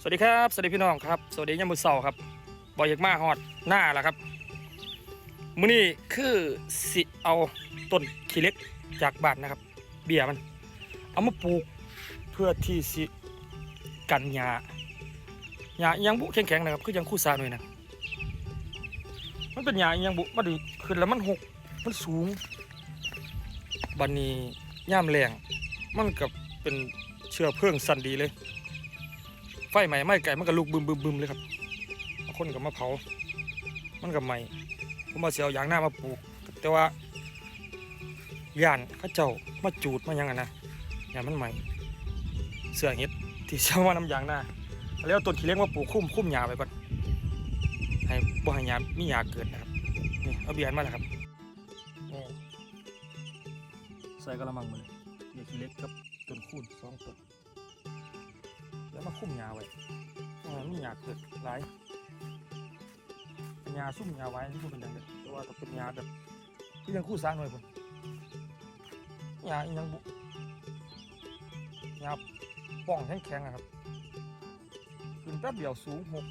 สวัสดีครับ สวัสดีพี่น้องครับ สวัสดียามมือเสาครับบอยากมาฮอดหน้าแล้วครับมื้อนี้คือสิเอาต้นขี้เล็กจากบ้านนะครับ เบี้ยมัน เอามาปลูกเพื่อที่สิกันหญ้าหญ้าหยังบุแข็งๆนะครับคือยังคู่ซาหน่อยนะมันเป็นหญ้าหยังบุมันดีขึ้นแล้วมันหกมันสูงบันนี้ย่ามแรงมันกับเป็นเชื้อเพลิงสันดีเลย ไฟใหม่ไหม้ไก่มันก็ลุกบึมบึมบึมเลยครับคนกับมาเผา มันกับใหม่ผมมาเสียเอายางหน้ามาปลูก แต่ว่าย่านข้าเจ้ามาจูดมายังไงนะอย่านมันใหม่ เสือเห็ดที่เช่ามาน้ำยางหน้าแล้วต้นขี้เล็กมาปลูกคุ้มคุ้มหญ้าไปก่อนให้บ่ให้หญ้ามีหญ้าเกิดนะครับนี่เอาเบียนมาแล้วครับนี่ใส่กระมังมาเลยเบียขี้เล็กกับต้นคูนสองต้น แล้วมาคุ้มยาไว้เพราะว่ามียาเกิดหลายเป็นยาซุ่มยาไว้ที่พูดเป็นอย่างเดียวแต่ว่าถ้าเป็นยาแบบที่ยังคู่สร้างหน่อยผมยาอีหยังบุยาป้องแข็งๆอะครับขึ้นแป๊บเดียวสูงหก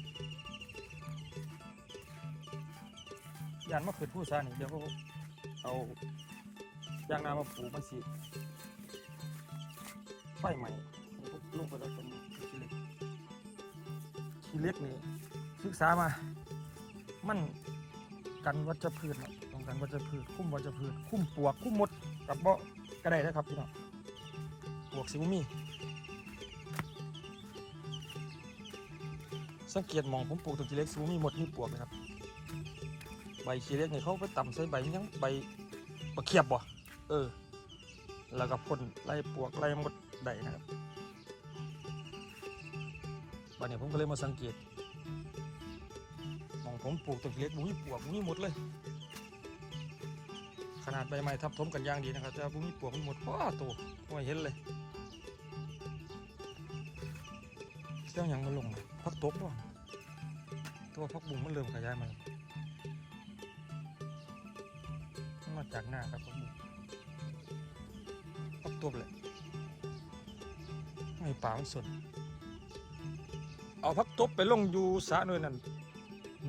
ยานมาเกิดคู่สร้างนี่เดี๋ยวเขาเอายางนามาปลูกมันสิไฟใหม่ลงไปแล้วเป็น ขี้เล็กนี่ศึกษามา มันกันวัชพืชนะต้องกันวัชพืช คุ้มวัชพืช คุ้มปวก คุ้มมดกับบ่ก็ได้นะครับพี่น้องปวกสิบมีสังเกตมองผมปลูกต้นขี้เล็กสิบมีหมดมีปวกนะครับใบขี้เล็กนี่เขาไปต่ำใส่ใบยังใบปะเขียบบ่เออ แล้วก็พ่นไล่ปวกไล่มดได้นะครับ บัดนี้ผมก็เลยมาสังเกตมองผมปลูกต้นเหล็กบุ้ยปวกบุ้ยหมดเลย ขนาดใบไม้ทับถมกันย่างดีนะครับแต่บุ้ยปวกมันหมดว้าโตไม่เห็นเลยเจ้าหยังมันลงพักตบบ่ตัวพักบุ้งมันเริ่มขยายมาแล้วมันมาจากหน้าครับพักบุ้งพักตบเลยไม่ป่ามันสน เอาพักตบไปลงอยู่สะด้วยนั่น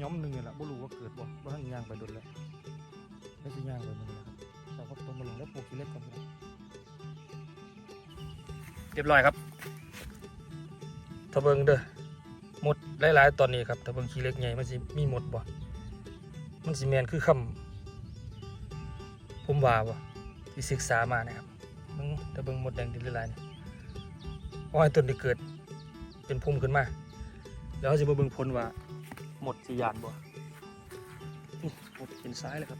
ย้อมหนึ่งนี่แหละบ่รู้ว่าเกิดบ่บ่ทันย่างไปโดนแล้วแล้วสิย่างไปมันนะครับเอาพักตบมาลงแล้วปลูกขี้เล็กก่อนน้องเรียบร้อยครับถ้าเบิงเด้อหมดหลายๆตอนนี้ครับถ้าเบิงขี้เล็กใหญ่มันสิมีหมดบ่มันสิแมนคือคำผมว่าบ่ที่ศึกษามานะครับมึงถ้าเบิงหมดแดงดินหลายๆนี่เพราะให้ต้นได้เกิดเป็นพุ่มขึ้นมา แล้วเราจะมาเบิ่งผลว่า หมดสียานบ่นี่หมดเป็นซ้ายเลยครับ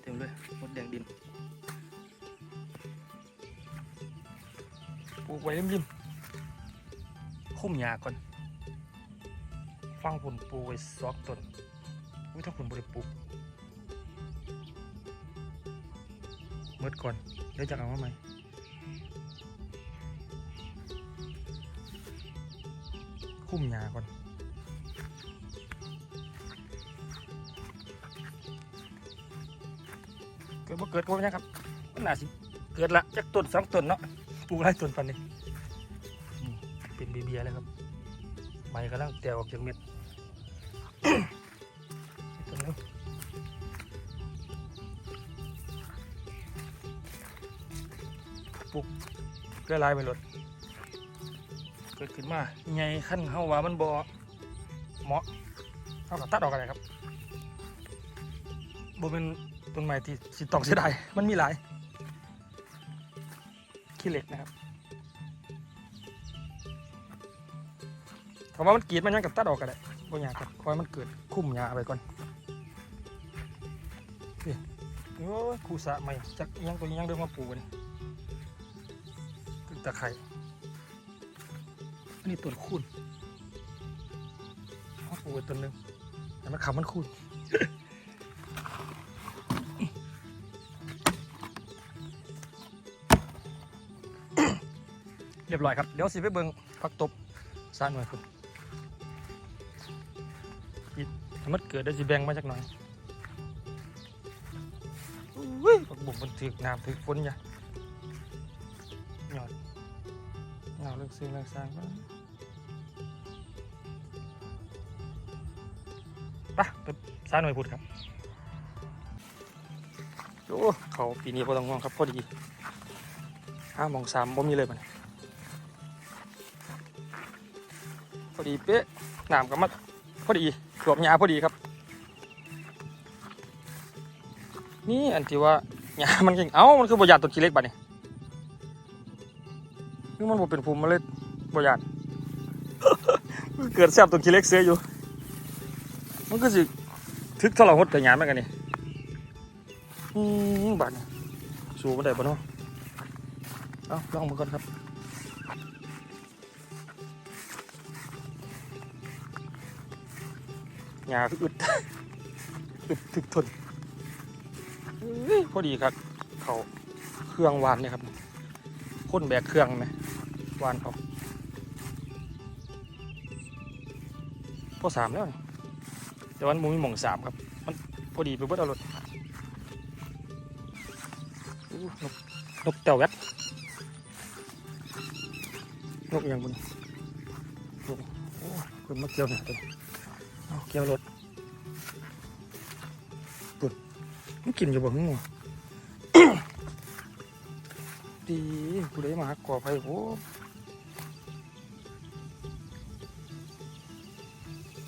เต็มเลยหมดแดงดินปลูกไว้ริมๆคุ้มหญ้าก่อน ฟังผลปลูกไว้สองต้นอุ้ยถ้าผลบริปลูกเมื่อก่อนเดี๋ยวจะเอามาใหม่ คุ้มยาก่อนเกิดบ่เกิดก็ไม่ใช่ครับมันน่าสิเกิดละจากต้นสองต้นเนาะปลูกไรต้นปันนี้นี่เป็นเบียๆแล้วครับใบกำลังแตกออกจากเม็ดต้นนี้ปลูกเกลือลายไปหลด เกิดขึ้นมาใหญ่ขั้นเฮาว่ามันบ่เหมาะเฮาก็ตัดออกกันเลยครับบ่เป็นต้นไม้ที่สิต้องเสียดายมันมีหลายขี้เหล็กนะครับถ้าว่ามันกีดมันยังกับตัดออกกันเลยบ่อยากครับคอยมันเกิดคุ้มหญ้าไปก่อนนี่โอ้ยคูสะใหม่จักยังตัวยังเดิมมาปลูกกันตึกตะไคร้ อันนี้ตัวคูณเอาปูไว้ตัวหนึงแต่มันขำมันคูณเรียบร้อยครับ เดี๋ยวสิไปเบิ่งผักตบสร้างหน่อยคุณอีกถ้ามันเกิดได้สิแบ่งมาจากหน่อยอุ้ยผักบุ้งมันถึกน้ำถึกฝนอย่าหยอดหยอดเลิกซื้อเลิกสร้าง ไปไปซ้ายหน่วยพุดครับโอ้เขาปีนี้พอต้องง่วงครับพอดีห้าโมงสามบ่มีเลยมันพอดีเป๊ะน้ำกับมัดพอดีสวมยาพอดีครับ นี่อันที่ว่าหญ้ามันเก่งเอ้ามันคือบหยาดต้นขี้เล็กบัดนี่คือมันบ่เป็นภูมิมันเลยบหยาดเกิดแซบต้นขี้เล็กเสียอยู่ มันก็สิทึกทรหดกับหญ้าเหมือนกันนี่อืมบัดนี่สูมันได้บ่เนาะเอาลองมาก่อนครับหญ้าคืออึดอึดทึกทนเอ้ยพอดีครับ เขาเครื่องวานเนี่ยครับพ่นแบกเครื่องไหมวานเขาพอสามแล้วนี่ แต่วันมูมีหม่องสามครับ มันพอดีไปเบิดเอารถนกนกเต่าแวดนกอย่างบนโอ้คนมาเกี่ยวเนี่ยตัวเอาเกี่ยวรถปุ่นมันกินอยู่บ่หึงวะดีกูได้มาหาก่อไฟโอ้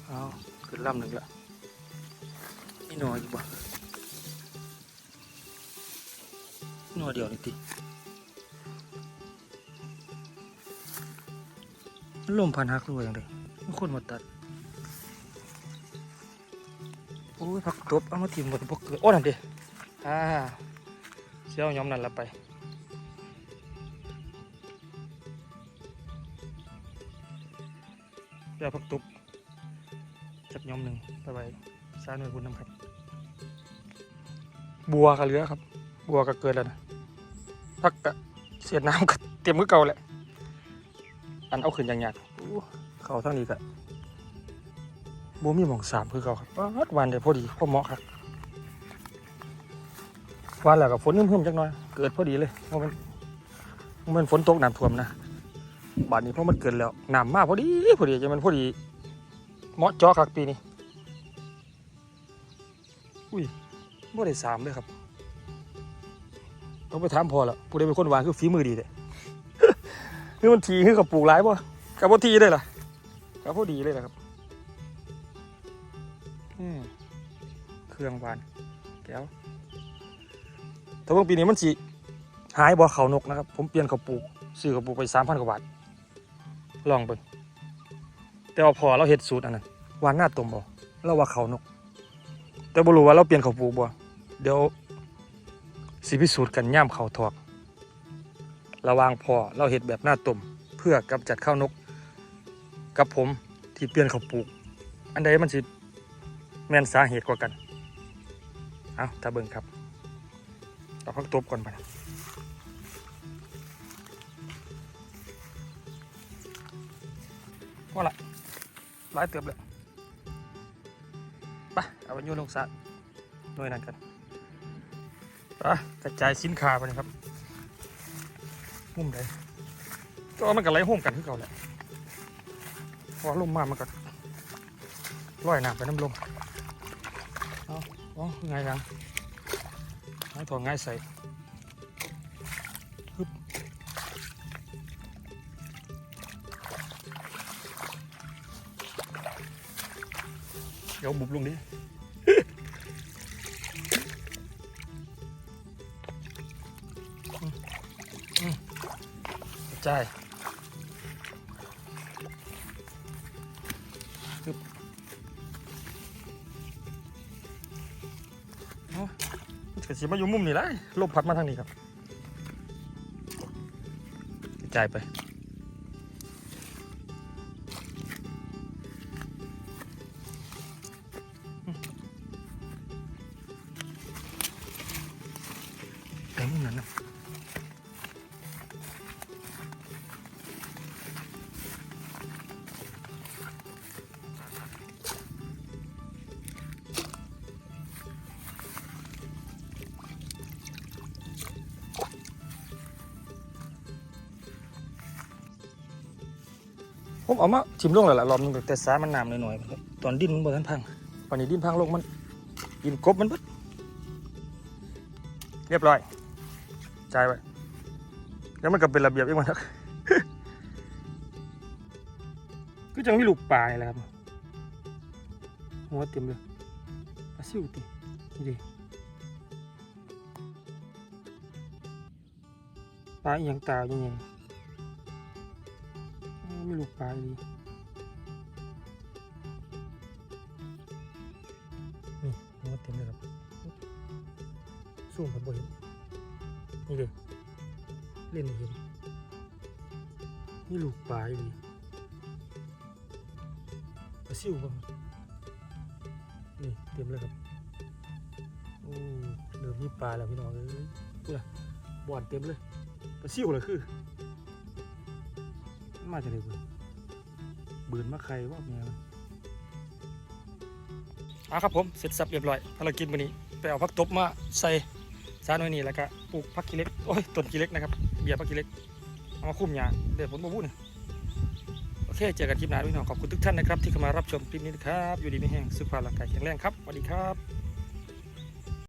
เอาขึ้นลำหนึ่งละ นี่หนอยอยู่บ่น่อเดียวนี่ติมันลมพันหักด้วยอย่างเดียวมันคนมาตัด โอ้ยผักตบเอามาทิ่มหมดพวกเกลือโอ้นั่นดิอ่าเชี่ยวย้อมนั่นละไปเดี๋ยวผักตบจักยอมหนึ่งไปไว้ซาหน่วยบุญน้ำครับ บัวกับเรือครับ บัวก็เกิดแล้วนะพักกะเสียน้ำก็เตรียมมือเก่าแหละ อันเอาขึ้นอย่างหยาดเขาทั้งนี้กะบัวมีหมองสามคือเขาครับวัดวันเดี๋ยวพอดีพอเหมาะครับวันแล้วกับฝนเพิ่มๆจักหน่อย เกิดพอดีเลยเพราะมันมันฝนตกน้ำท่วมนะบาดนี้เพราะมันเกินแล้วน้ำมากพอดีพอดีจะมันพอดีเหมาะจอคักปีนี้อุ้ย บ่ได้สามเลยครับต้องไปถามพอละผู้ใดเป็นคนวางคือฝีมือดีเลยคือมันทีคือกับปลูกหลายป่ะกับบ่ทีได้ล่ะกับพอดีเลยล่ะครับอืมเครื่องหวานแก้วแต่ว่าปีนี้มันสิหายบ่เขานกนะครับ ผมเปลี่ยนเขาปลูกซื้อเขาปลูกไปสามพันกว่าบาทลองเบิ่งแต่ว่าพอเราเฮ็ดสูตรอันนั้นวานหน้าตมบ่เราว่าเขานก แต่บ่รู้ว่าเราเปลี่ยนเขาปลูกบ่เดี๋ยวสิพิสูจน์กันย่ามเขาทอก ระวางพอเราเฮ็ดแบบหน้าตุ่มเพื่อกำจัดข้าวนก กับผมที่เปลี่ยนเขาปลูก อันใดมันสิแม่นสาเหตุกว่ากัน เอาถ้าเบิ่งครับเอาพักตบก่อนไปนะพอละหลายเติบเลย ปเอาไปโยนลงสระหน่วยนั้นกันปะกระจายสินค้าไปนะครับมุมใดก็มันก็ไหลห่มกันที่เก่าแหละพอลมมามันก็ลอยหนาไปน้ำลมเอาอไงายยังไงายถอดง่ายใส่ เดี๋ยวบุบลงดิใช่ปึ๊บเอาเกิดสีมาอยู่มุมนี่แหละลมพัดมาทางนี้ครับกระจายไป เต็มนั้นนะผมเอามาชิมลงแล้วล่ะรอบนึงแต่สามันน้ำหน่อยๆครับตอนดินมันบ่ทันพังปานนี้ดินพังลงมันกินกบมันเบิดเรียบร้อย จ่ายไว้แล้วมันก็เป็นระเบียบเองมันก็จังมีลูกปลายแหละครับหัวเต็มเลยปลาซิวตินี่ดิปลาอย่างตาอย่างไงไมีลูกปลาดีนี่หัวเต็มเลยครับสูงครับบ่เห็น นี่เด้เล่นเห็นมีลูกปลาดีปลาซิวบ้างนี่เต็มเลยครับโอ้เริ่มมีปลาแล้วพี่น้องเอ้ยพูดละบ่อนเต็มเลยปลาซิวเลยคือมาจากไหนเบื่อบืนมาใครว่าเมียมันอะครับผมเสร็จสับเรียบร้อยภารกิจวันนี้ไปเอาพักตบมาใส่ ซาหน่อยนี่แล้วก็ปลูกพักกิเล็กโอ้ยต้นกิเล็กนะครับเบียร์พักกิเล็กเอามาคุ้มหยาเดี๋ยวผมมาพูดนะโอเคเจอกันคลิปหน้าด้วยน้องขอบคุณทุกท่านนะครับที่เข้ามารับชมคลิปนี้นะครับอยู่ดีไม่แห้งสุขภาพร่างกายแข็งแรงครับสวัสดีครับ